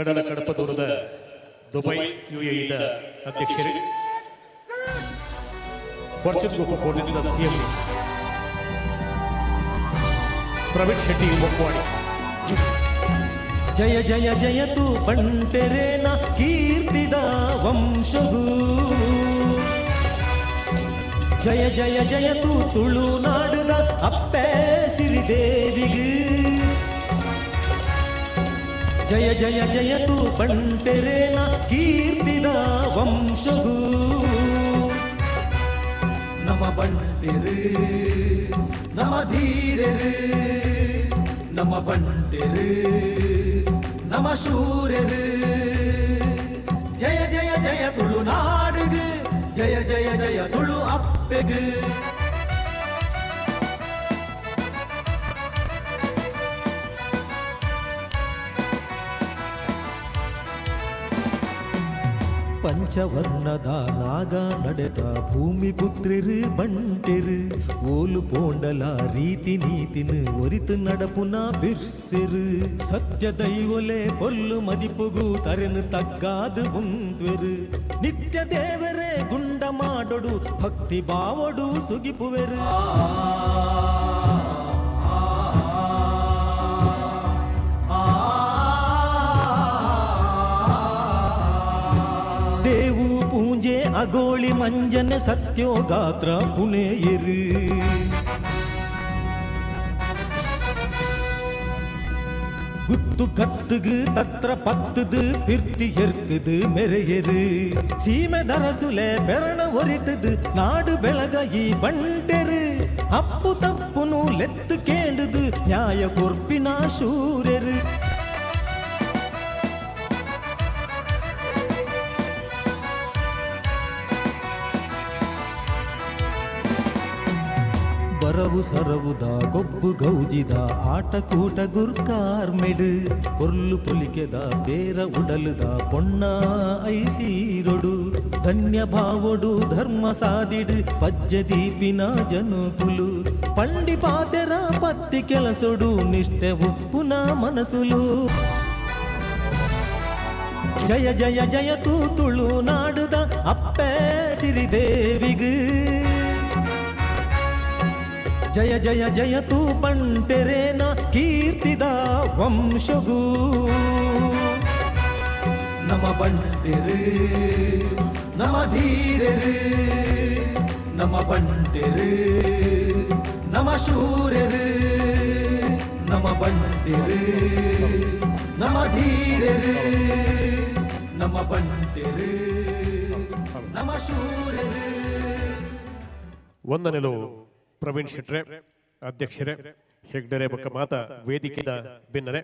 ಕಡಲ ಕಡಪ ದೂರದ ದುಬೈ ಯುಎಇದ ಅಧ್ಯಕ್ಷರೇ. ಫಾರ್ಚೂನ್ ಗ್ರೂಪ್ ಆಫ್ ಹೋಟೆಲ್ನ ಸಿಎಂ ಪ್ರವೀಣ್ ಶೆಟ್ಟಿ ಮೊಕ್ವಾಡಿ. ಜಯ ಜಯ ಜಯತು ಬಂಟೆರೇನ ಕೀರ್ತಿದ ವಂಶವು. ಜಯ ಜಯ ಜಯತು ತುಳುನಾಡುದ ಅಪ್ಪೆ ಸಿರಿದೇವಿಗೆ. ಜಯ ಜಯ ಜಯ ಜಯತು ಬಂಟೆರೇನ ಕೀರ್ತಿದ ವಂಶವು. ನಮ ಬಂಟೆರು ನಮ ಧೀರರು, ನಮ ಬಂಟೆರು ನಮ ಶೂರರು. ಜಯ ಜಯ ಜಯ ತುಳುನಾಡುಗು, ಜಯ ಜಯ ಜಯ ತುಳು ಅಪ್ಪೆಗು ಪಂಚವರ್ಣದ ನಾಗ ನಡೆದ ಭೂಮಿ ಪುತ್ರಿರು ಬಂಟೆರು ಓಲು ಪೋಂಡಲ ರೀತಿ ನೀತಿನ ಒರಿತು ನಡಪುನ ಬಿರ್ಸಿರು ಸತ್ಯ ದೈವಲೆ ಪೊಲ್ಲು ಮದಿಪುಗು ತರೆನು ತಗ್ಗಾದು ಉಂತ್ವೆರು ನಿತ್ಯ ದೇವರೇ ಗುಂಡ ಮಾಡೊಡು ಭಕ್ತಿ ಬಾವೊಡು ಸುಗಿಪುವೆರು ಸಾಗೋಳಿ ಮಂಜನ ಸತ್ಯೋಗಾತ್ರ ಪುಣೆಯರು குத்து கத்துகு தத்திர பத்துது பிற்தி எற்குது மெரையது சீம தரசுல பெறண ஒரித்தது நாடு பெளகி பண்டெரு அப்பு தப்புனு லெத்து கேண்டுது நியாய பொறுப்பினா சூரரு. ಬರವು ಸರವುದ ಕೊಬ್ಬು ಗೌಜಿದ ಆಟಕೂಟ ಗುರ್ಕಾರ್ಮೆಡು ಪೊರ್ಲು ಪುಲಿಕೆದ ಬೇರ ಉಡಲುದ ಪೊಣ್ಣ ಐಸೀರೊಡು. ಧನ್ಯ ಭಾವೊಡು ಧರ್ಮ ಸಾದಿಡು ಪಜ್ಜ ದೀಪಿನ ಜನುಕುಲು. ಪಂಡಿ ಪತ್ತಿ ಕೆಲಸೊಡು ನಿಷ್ಠೆ ಉಪ್ಪುನ ಮನಸುಲು. ಜಯ ಜಯ ಜಯ ತೂತುಳು ನಾಡುದ ಅಪ್ಪೆ ಸಿರಿದೇವಿಗೂ. ಜಯ ಜಯ ಜಯ ತೂ ಬಂಟೆರೇನ ಕೀರ್ತಿದ ವಂಶಗೂ. ನಮ ಬಂಟೆರು ನಮ ಧೀರರು, ನಮ ಬಂಟೆರು ನಮ ಶೂರರು, ನಮ ಬಂಟೆರು ನಮ ಧೀರರು, ನಮ ಬಂಟೆರು ನಮ ಶೂರರು. ವಂದನೆಲು ಪ್ರವೀಣ್ ಶೆಟ್ರೆ ಅಧ್ಯಕ್ಷರೇ ಹೆಗ್ಡರೆ ಬಕ್ಕ ಮಾತ ವೇದಿಕೆದ ಬೆನ್ನರೆ.